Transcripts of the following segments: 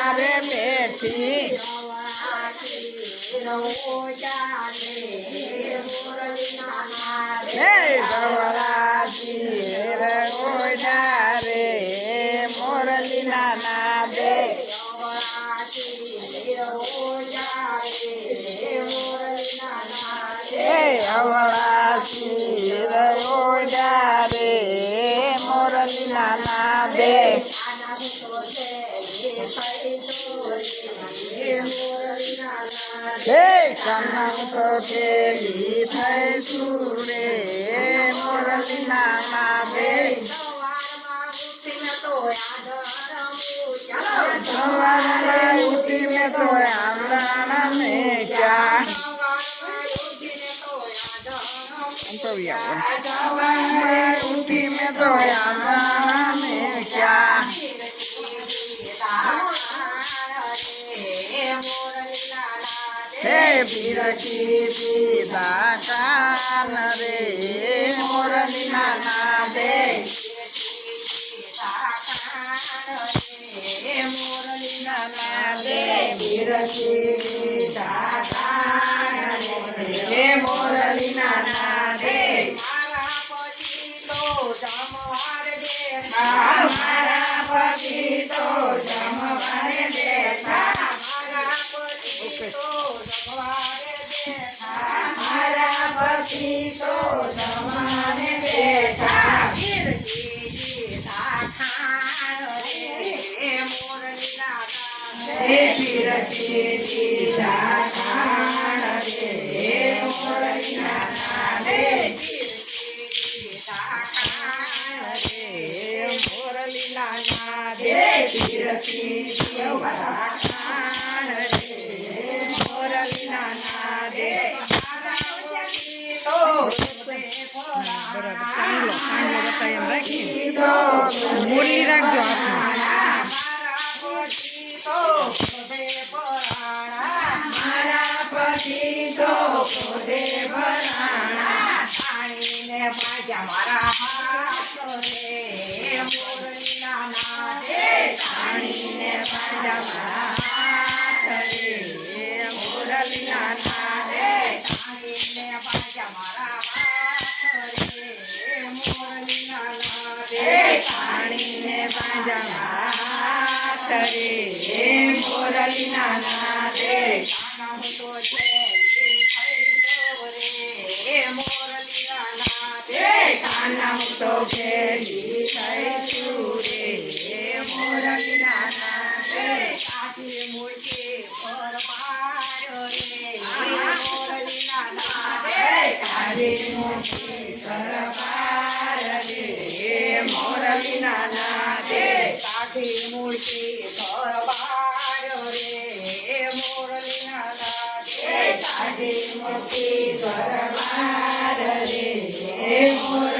હતો ચેલી કાના તો તે લીલી થઈ સુરે બે સવારમાં ઉઠી હું તો નાવારે બેઠી હું સવરાજી રે ઓજા રે મોરલી નાના દે હે અવળાજી કેલી થઈ સુરે મોરલી નાના દે સવારે ઉઠીને તો આંગણા ને ક્યાં સવારે ઉઠીને તો આંગણા હે પીરકી પીધા કાન રે મોરલી નાના દે મોરલી નાના દે પીરકી પીધા કાન રે મોરલી નાના દે મારા પછી તો જમવાને બેઠા મારા પછી તો જમવાને બેઠા હે પીરકી પીધા કાન રે મોરલી નાના દે મોરલી નાના દે પીરકી પીધા મૂડી રાખજો મારા પછી તો પોતે ભરાણા મારા હાથ રે મોરલી પાણીને પાજા મારા હાથ રે મોરલી નાના પાણીને પાજા કરે મોરલી નાના દે તો છે મોરલી નાના દે કાના તો ખેલી થઈ છું. રે મોરલી રે મોરલી નાના દે કાકી મૂર્તિ પાર રે મોરલી નાના દે કાળી મોટી સરકાર રે મોરલી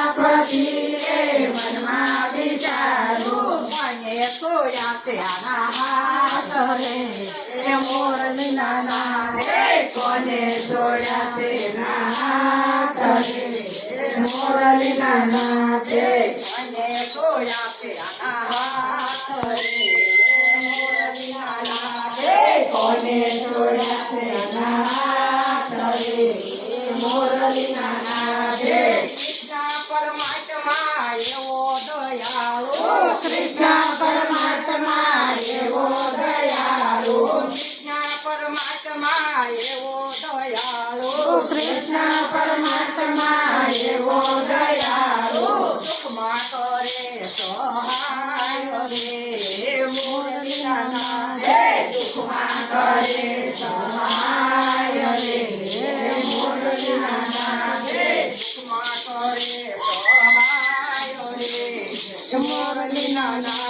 કોને જોડ્યા